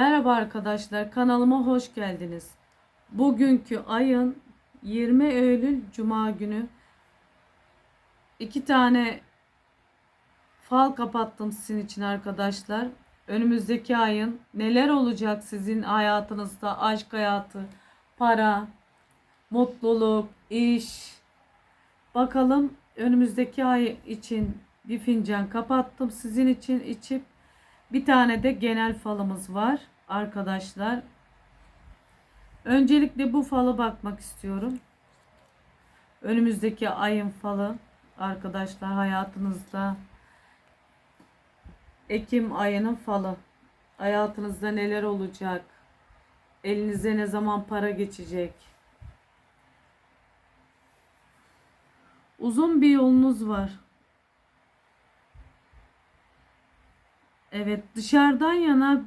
Merhaba arkadaşlar, kanalıma hoş geldiniz. Bugünkü ayın 20 Eylül Cuma günü iki tane fal kapattım sizin için arkadaşlar. Önümüzdeki ayın neler olacak sizin hayatınızda, aşk hayatı, para, mutluluk, iş. Bakalım önümüzdeki ay için bir fincan kapattım sizin için içip bir tane de genel falımız var arkadaşlar. Öncelikle bu falı bakmak istiyorum. Önümüzdeki ayın falı arkadaşlar hayatınızda Ekim ayının falı. Hayatınızda neler olacak? Elinize ne zaman para geçecek? Uzun bir yolunuz var. Evet dışarıdan yana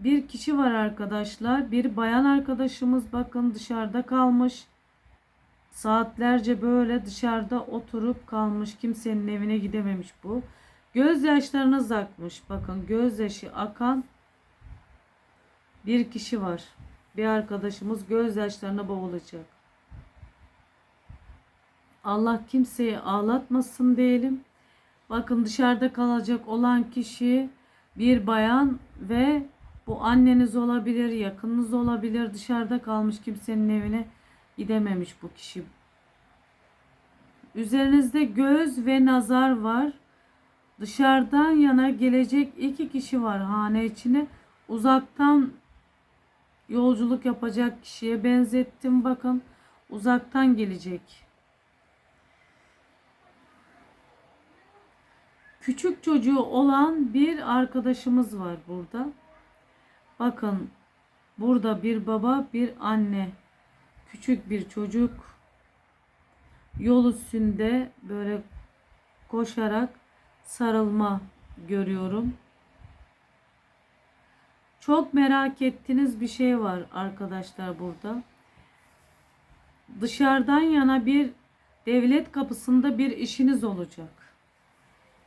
bir kişi var arkadaşlar. Bir bayan arkadaşımız bakın dışarıda kalmış. Saatlerce böyle dışarıda oturup kalmış. Kimsenin evine gidememiş bu. Gözyaşlarınız akmış. Bakın gözyaşı akan bir kişi var. Bir arkadaşımız gözyaşlarına boğulacak. Allah kimseyi ağlatmasın diyelim. Bakın dışarıda kalacak olan kişi bir bayan ve bu anneniz olabilir, yakınınız olabilir. Dışarıda kalmış kimsenin evine gidememiş bu kişi. Üzerinizde göz ve nazar var. Dışarıdan yana gelecek iki kişi var hane içine. Uzaktan yolculuk yapacak kişiye benzettim bakın. Uzaktan gelecek. Küçük çocuğu olan bir arkadaşımız var burada. Bakın burada bir baba bir anne küçük bir çocuk yol üstünde böyle koşarak sarılma görüyorum. Çok merak ettiğiniz bir şey var arkadaşlar burada. Dışarıdan yana bir devlet kapısında bir işiniz olacak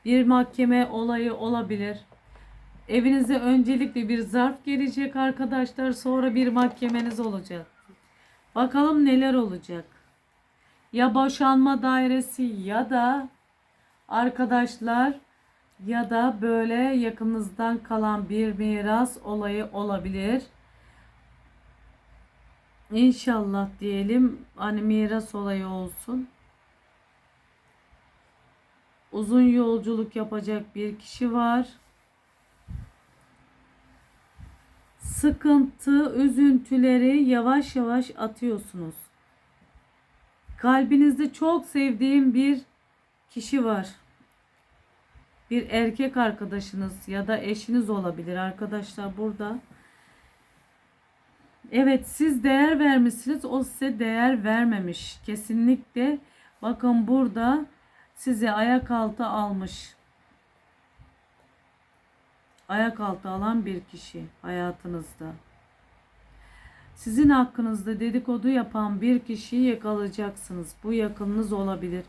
bir mahkeme olayı olabilir. Evinize öncelikle bir zarf gelecek arkadaşlar. Sonra bir mahkemeniz olacak. Bakalım neler olacak. Ya boşanma dairesi ya da arkadaşlar ya da böyle yakınızdan kalan bir miras olayı olabilir. İnşallah diyelim hani miras olayı olsun uzun yolculuk yapacak bir kişi var. Sıkıntı, üzüntüleri yavaş yavaş atıyorsunuz. Kalbinizde çok sevdiğim bir kişi var. Bir erkek arkadaşınız ya da eşiniz olabilir arkadaşlar burada. Evet siz değer vermişsiniz o size değer vermemiş. Kesinlikle bakın burada sizi ayak altı almış. Ayak altı alan bir kişi hayatınızda. Sizin hakkınızda dedikodu yapan bir kişiyi yakalayacaksınız. Bu yakınınız olabilir.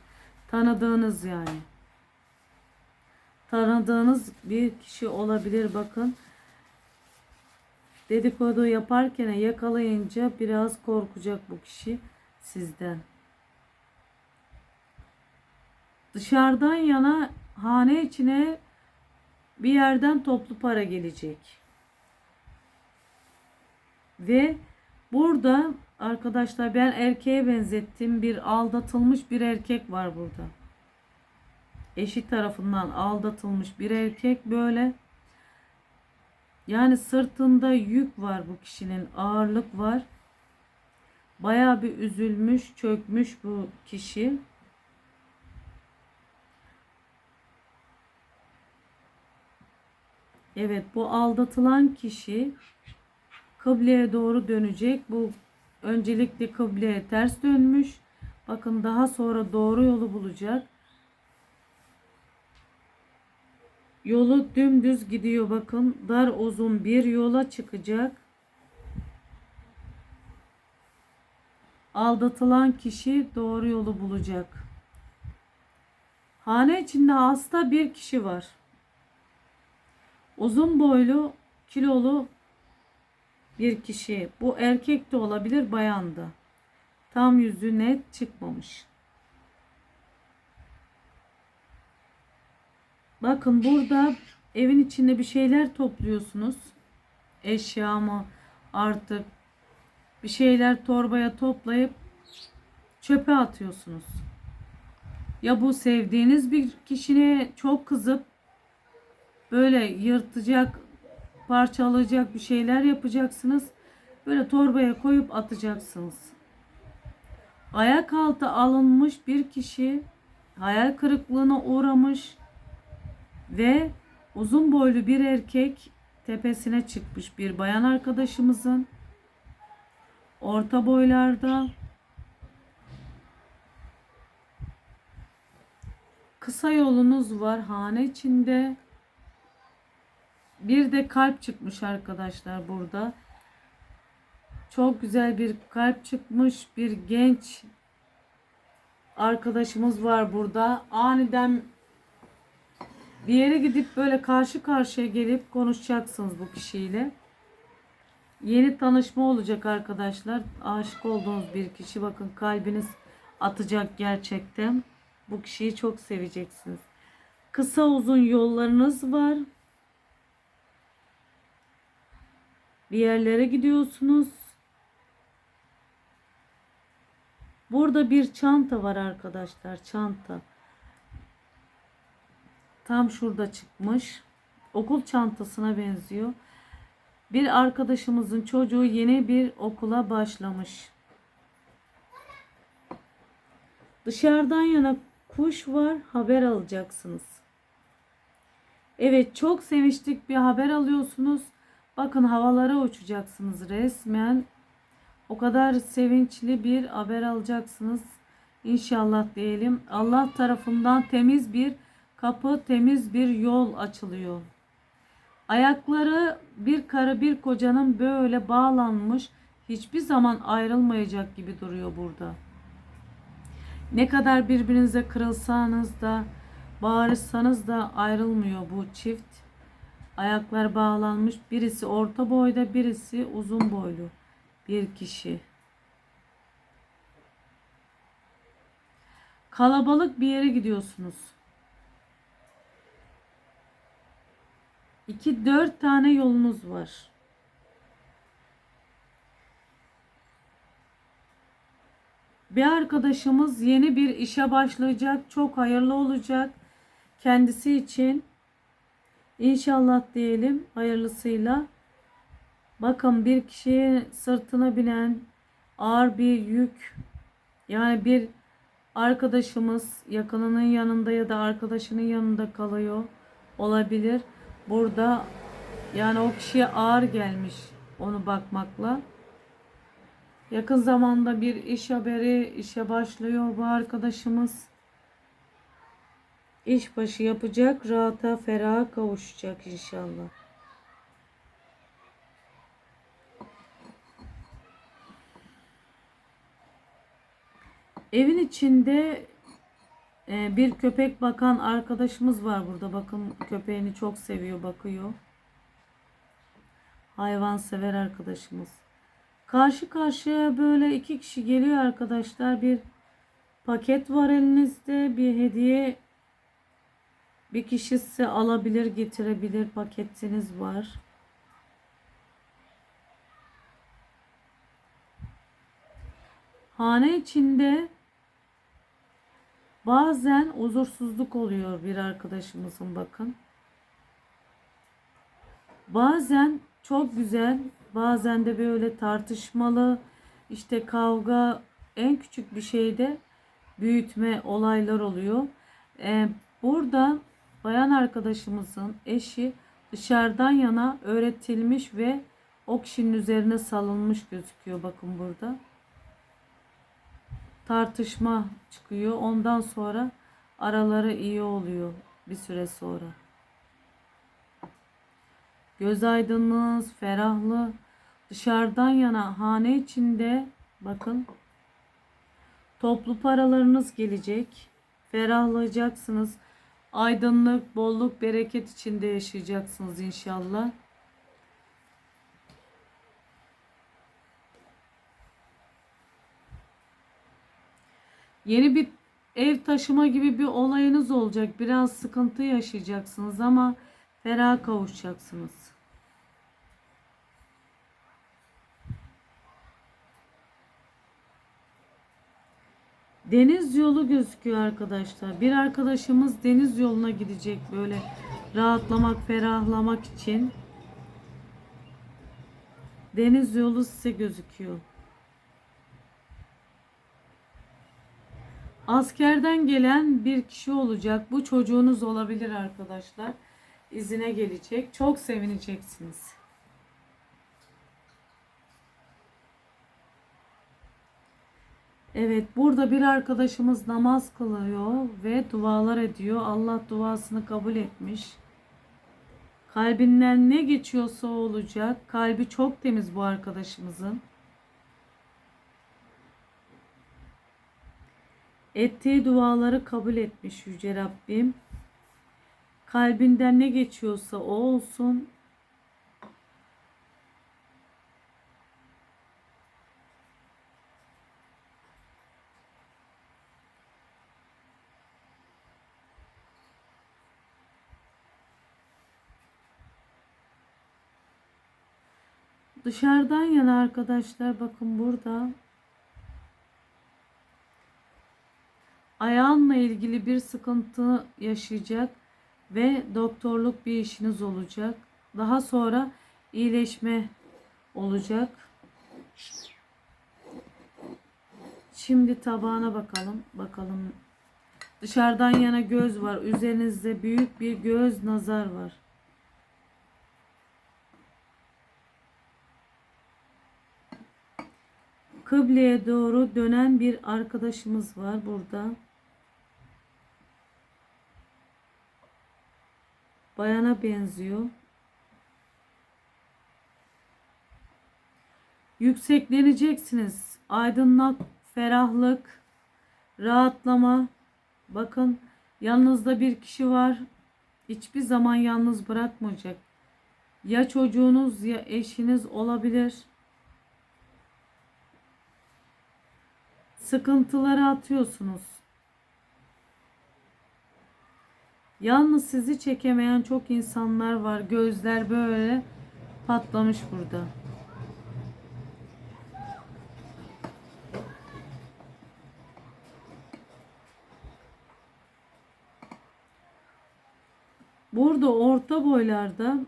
Tanıdığınız yani. Tanıdığınız bir kişi olabilir bakın. Dedikodu yaparken yakalayınca biraz korkacak bu kişi sizden. Dışarıdan yana hane içine bir yerden toplu para gelecek. Ve burada arkadaşlar ben erkeğe benzettim. Bir aldatılmış bir erkek var burada. Eşi tarafından aldatılmış bir erkek böyle. Yani sırtında yük var bu kişinin ağırlık var. Baya bir üzülmüş, çökmüş bu kişi. Evet bu aldatılan kişi kıbleye doğru dönecek. Bu öncelikle kıbleye ters dönmüş. Bakın daha sonra doğru yolu bulacak. Yolu dümdüz gidiyor bakın. Dar uzun bir yola çıkacak. Aldatılan kişi doğru yolu bulacak. Hane içinde hasta bir kişi var. Uzun boylu, kilolu bir kişi. Bu erkek de olabilir, bayan da. Tam yüzü net çıkmamış. Bakın burada evin içinde bir şeyler topluyorsunuz. Eşya mı artık bir şeyler torbaya toplayıp çöpe atıyorsunuz. Ya bu sevdiğiniz bir kişine çok kızıp böyle yırtacak, parçalayacak bir şeyler yapacaksınız. Böyle torbaya koyup atacaksınız. Ayak altı alınmış bir kişi hayal kırıklığına uğramış ve uzun boylu bir erkek tepesine çıkmış bir bayan arkadaşımızın orta boylarda kısa yolunuz var hane içinde bir de kalp çıkmış arkadaşlar burada çok güzel bir kalp çıkmış bir genç arkadaşımız var burada aniden bir yere gidip böyle karşı karşıya gelip konuşacaksınız bu kişiyle. Yeni tanışma olacak arkadaşlar. Aşık olduğunuz bir kişi bakın kalbiniz atacak gerçekten. Bu kişiyi çok seveceksiniz. Kısa uzun yollarınız var. Bir yerlere gidiyorsunuz. Burada bir çanta var arkadaşlar. Çanta. Tam şurada çıkmış. Okul çantasına benziyor. Bir arkadaşımızın çocuğu yeni bir okula başlamış. Dışarıdan yana kuş var, haber alacaksınız. Evet, çok sevinçlik bir haber alıyorsunuz. Bakın havalara uçacaksınız resmen. O kadar sevinçli bir haber alacaksınız. İnşallah diyelim. Allah tarafından temiz bir kapı, temiz bir yol açılıyor. Ayakları bir karı bir kocanın böyle bağlanmış, hiçbir zaman ayrılmayacak gibi duruyor burada. Ne kadar birbirinize kırılsanız da, bağırırsanız da ayrılmıyor bu çift. Ayaklar bağlanmış. Birisi orta boyda, birisi uzun boylu bir kişi. Kalabalık bir yere gidiyorsunuz. 2 4 tane yolunuz var. Bir arkadaşımız yeni bir işe başlayacak. Çok hayırlı olacak kendisi için. İnşallah diyelim hayırlısıyla. Bakın bir kişiye sırtına binen ağır bir yük yani bir arkadaşımız yakınının yanında ya da arkadaşının yanında kalıyor olabilir. Burada yani o kişiye ağır gelmiş onu bakmakla. Yakın zamanda bir iş haberi işe başlıyor bu arkadaşımız. İş başı yapacak, rahata, feraha kavuşacak inşallah. Evin içinde e, bir köpek bakan arkadaşımız var burada. Bakın köpeğini çok seviyor, bakıyor. Hayvan sever arkadaşımız. Karşı karşıya böyle iki kişi geliyor arkadaşlar. Bir paket var elinizde. Bir hediye bir kişi size alabilir, getirebilir paketiniz var. Hane içinde bazen huzursuzluk oluyor bir arkadaşımızın bakın. Bazen çok güzel, bazen de böyle tartışmalı, işte kavga, en küçük bir şeyde büyütme olaylar oluyor. Ee, burada bayan arkadaşımızın eşi dışarıdan yana öğretilmiş ve o üzerine salınmış gözüküyor bakın burada. Tartışma çıkıyor. Ondan sonra araları iyi oluyor bir süre sonra. Göz aydınlığınız, ferahlı, dışarıdan yana hane içinde bakın toplu paralarınız gelecek. Ferahlayacaksınız aydınlık, bolluk, bereket içinde yaşayacaksınız inşallah. Yeni bir ev taşıma gibi bir olayınız olacak. Biraz sıkıntı yaşayacaksınız ama ferah kavuşacaksınız. Deniz yolu gözüküyor arkadaşlar. Bir arkadaşımız deniz yoluna gidecek böyle rahatlamak, ferahlamak için. Deniz yolu size gözüküyor. Askerden gelen bir kişi olacak. Bu çocuğunuz olabilir arkadaşlar. İzine gelecek. Çok sevineceksiniz. Evet, burada bir arkadaşımız namaz kılıyor ve dualar ediyor. Allah duasını kabul etmiş. Kalbinden ne geçiyorsa olacak. Kalbi çok temiz bu arkadaşımızın. Ettiği duaları kabul etmiş Yüce Rabbim. Kalbinden ne geçiyorsa o olsun. Dışarıdan yana arkadaşlar bakın burada ayağınla ilgili bir sıkıntı yaşayacak ve doktorluk bir işiniz olacak. Daha sonra iyileşme olacak. Şimdi tabağına bakalım. Bakalım. Dışarıdan yana göz var. Üzerinizde büyük bir göz nazar var. Kıbleye doğru dönen bir arkadaşımız var burada. Bayana benziyor. Yüksekleneceksiniz. Aydınlık, ferahlık, rahatlama. Bakın yanınızda bir kişi var. Hiçbir zaman yalnız bırakmayacak. Ya çocuğunuz ya eşiniz olabilir. Sıkıntıları atıyorsunuz. Yalnız sizi çekemeyen çok insanlar var. Gözler böyle patlamış burada. Burada orta boylarda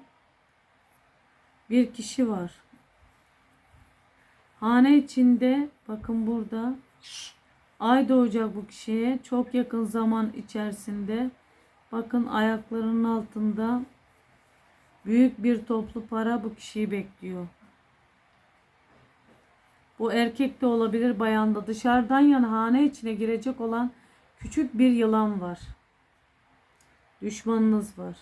bir kişi var. Hane içinde bakın burada ay doğacak bu kişiye çok yakın zaman içerisinde bakın ayaklarının altında büyük bir toplu para bu kişiyi bekliyor. Bu erkek de olabilir bayanda dışarıdan yana hane içine girecek olan küçük bir yılan var. Düşmanınız var.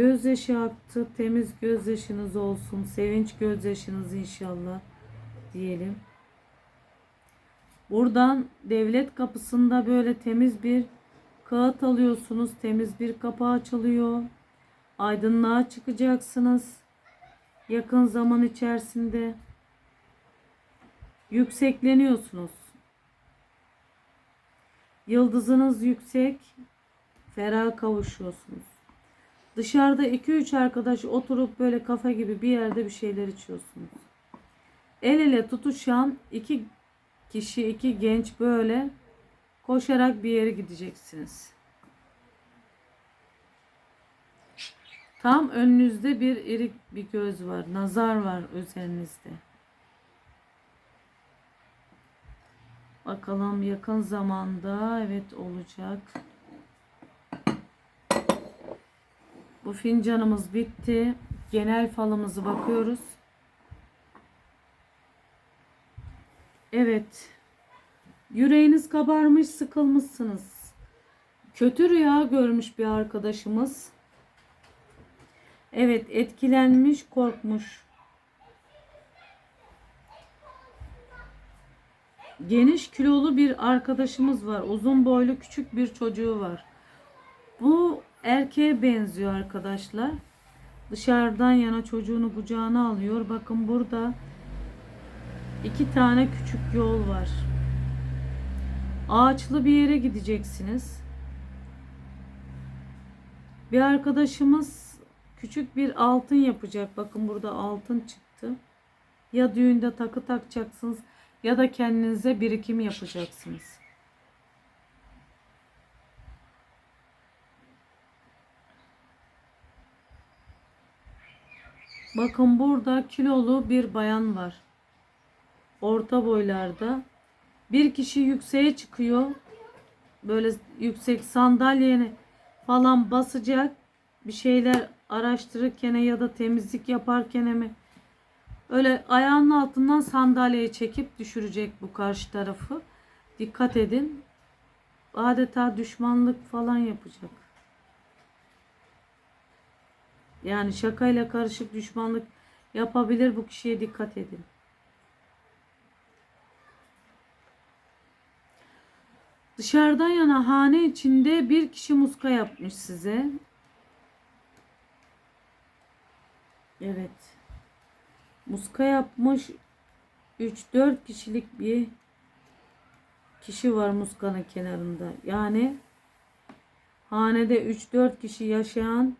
Gözyaşı aktı. Temiz gözyaşınız olsun. Sevinç gözyaşınız inşallah diyelim. Buradan devlet kapısında böyle temiz bir kağıt alıyorsunuz. Temiz bir kapı açılıyor. Aydınlığa çıkacaksınız. Yakın zaman içerisinde yüksekleniyorsunuz. Yıldızınız yüksek, ferah kavuşuyorsunuz. Dışarıda 2-3 arkadaş oturup böyle kafe gibi bir yerde bir şeyler içiyorsunuz. El ele tutuşan iki kişi, iki genç böyle koşarak bir yere gideceksiniz. Tam önünüzde bir iri bir göz var. Nazar var üzerinizde. Bakalım yakın zamanda evet olacak. Bu fincanımız bitti. Genel falımızı bakıyoruz. Evet. Yüreğiniz kabarmış, sıkılmışsınız. Kötü rüya görmüş bir arkadaşımız. Evet, etkilenmiş, korkmuş. geniş kilolu bir arkadaşımız var. Uzun boylu küçük bir çocuğu var. Bu erkeğe benziyor arkadaşlar. Dışarıdan yana çocuğunu kucağına alıyor. Bakın burada iki tane küçük yol var. Ağaçlı bir yere gideceksiniz. Bir arkadaşımız küçük bir altın yapacak. Bakın burada altın çıktı. Ya düğünde takı takacaksınız ya da kendinize birikim yapacaksınız. Bakın burada kilolu bir bayan var. Orta boylarda. Bir kişi yükseğe çıkıyor. Böyle yüksek sandalyeni falan basacak. Bir şeyler araştırırken ya da temizlik yaparken mi öyle ayağının altından sandalyeyi çekip düşürecek bu karşı tarafı. Dikkat edin. Adeta düşmanlık falan yapacak. Yani şakayla karışık düşmanlık yapabilir bu kişiye dikkat edin. Dışarıdan yana hane içinde bir kişi muska yapmış size. Evet. Muska yapmış 3-4 kişilik bir kişi var muskanın kenarında. Yani hanede 3-4 kişi yaşayan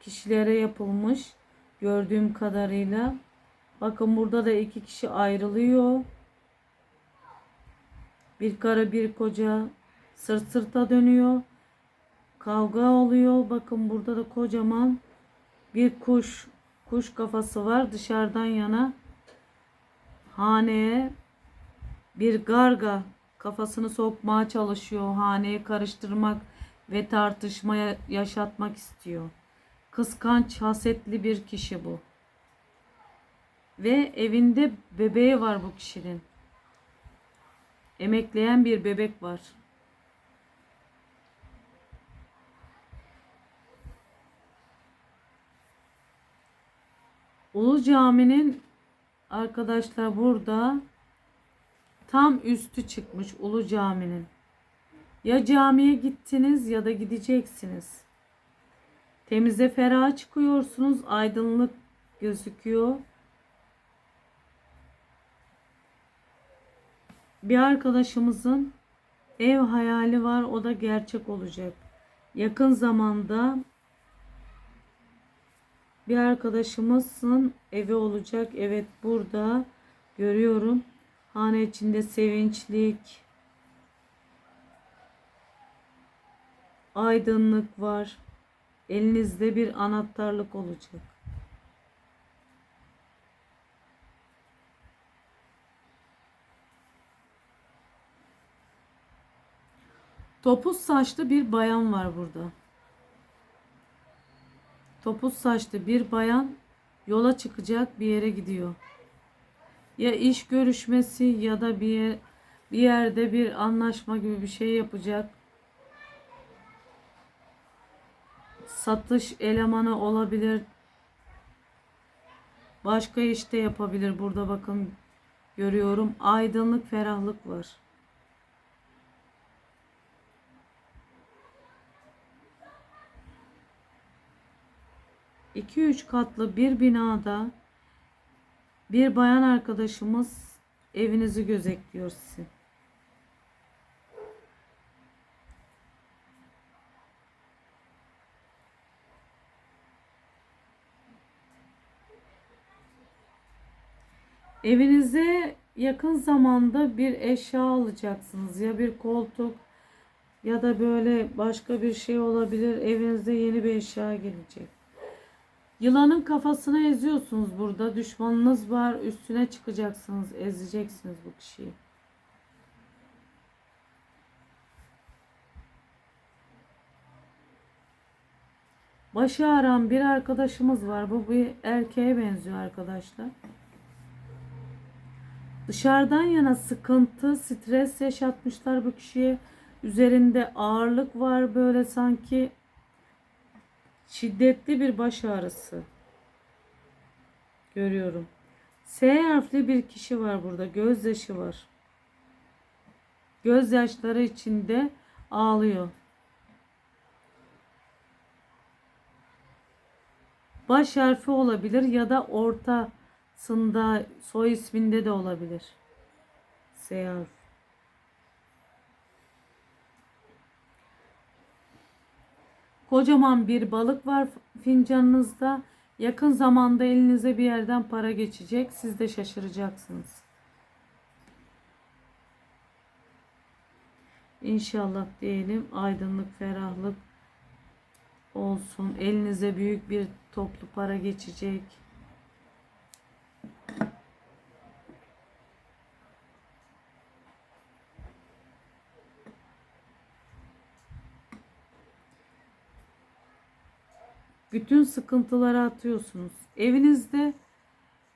kişilere yapılmış gördüğüm kadarıyla. Bakın burada da iki kişi ayrılıyor. Bir karı bir koca sırt sırta dönüyor. Kavga oluyor. Bakın burada da kocaman bir kuş kuş kafası var dışarıdan yana haneye bir garga kafasını sokmaya çalışıyor. Haneyi karıştırmak ve tartışmaya yaşatmak istiyor. Kıskanç, hasetli bir kişi bu. Ve evinde bebeği var bu kişinin. Emekleyen bir bebek var. Ulu Cami'nin arkadaşlar burada tam üstü çıkmış Ulu Cami'nin. Ya camiye gittiniz ya da gideceksiniz. Temize ferah çıkıyorsunuz. Aydınlık gözüküyor. Bir arkadaşımızın ev hayali var. O da gerçek olacak. Yakın zamanda bir arkadaşımızın evi olacak. Evet burada görüyorum. Hane içinde sevinçlik, aydınlık var. Elinizde bir anahtarlık olacak. Topuz saçlı bir bayan var burada. Topuz saçlı bir bayan yola çıkacak bir yere gidiyor. Ya iş görüşmesi ya da bir yer, bir yerde bir anlaşma gibi bir şey yapacak. Satış elemanı olabilir. Başka işte yapabilir. Burada bakın görüyorum. Aydınlık, ferahlık var. 2-3 katlı bir binada bir bayan arkadaşımız evinizi gözetliyor sizi. Evinize yakın zamanda bir eşya alacaksınız. Ya bir koltuk ya da böyle başka bir şey olabilir. Evinizde yeni bir eşya gelecek. Yılanın kafasını eziyorsunuz burada. Düşmanınız var. Üstüne çıkacaksınız. Ezeceksiniz bu kişiyi. Başı ağrıyan bir arkadaşımız var. Bu bir erkeğe benziyor arkadaşlar. Dışarıdan yana sıkıntı, stres yaşatmışlar bu kişiye. Üzerinde ağırlık var böyle sanki Şiddetli bir baş ağrısı. Görüyorum. S harfli bir kişi var burada. Gözyaşı var. gözyaşları içinde ağlıyor. Baş harfi olabilir ya da ortasında soy isminde de olabilir. S harfi. Kocaman bir balık var fincanınızda. Yakın zamanda elinize bir yerden para geçecek. Siz de şaşıracaksınız. İnşallah diyelim aydınlık, ferahlık olsun. Elinize büyük bir toplu para geçecek. Bütün sıkıntıları atıyorsunuz. Evinizde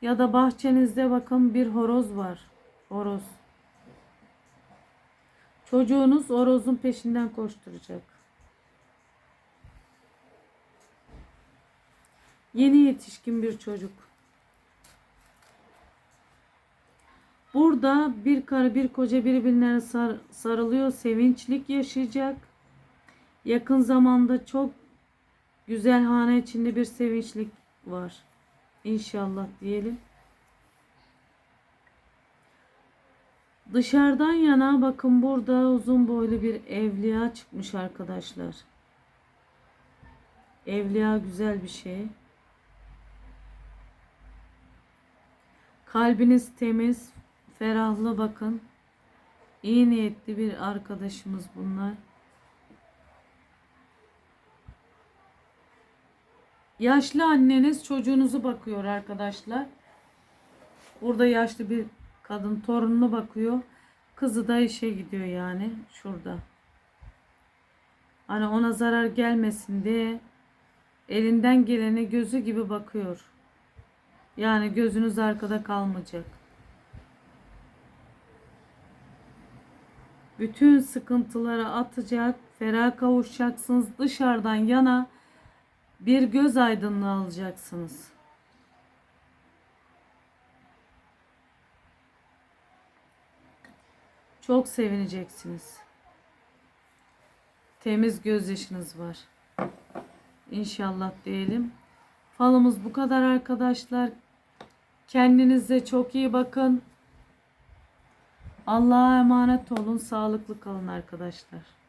ya da bahçenizde bakın bir horoz var. Horoz. Çocuğunuz horozun peşinden koşturacak. Yeni yetişkin bir çocuk. Burada bir karı bir koca birbirlerine sar- sarılıyor, sevinçlik yaşayacak. Yakın zamanda çok güzel hane içinde bir sevinçlik var. İnşallah diyelim. Dışarıdan yana bakın burada uzun boylu bir evliya çıkmış arkadaşlar. Evliya güzel bir şey. Kalbiniz temiz, ferahlı bakın. İyi niyetli bir arkadaşımız bunlar. Yaşlı anneniz çocuğunuzu bakıyor arkadaşlar. Burada yaşlı bir kadın torununu bakıyor. Kızı da işe gidiyor yani şurada. Hani ona zarar gelmesin diye elinden geleni gözü gibi bakıyor. Yani gözünüz arkada kalmayacak. Bütün sıkıntıları atacak, ferah kavuşacaksınız. Dışarıdan yana bir göz aydınlığı alacaksınız. Çok sevineceksiniz. Temiz gözyaşınız var. İnşallah diyelim. Falımız bu kadar arkadaşlar. Kendinize çok iyi bakın. Allah'a emanet olun. Sağlıklı kalın arkadaşlar.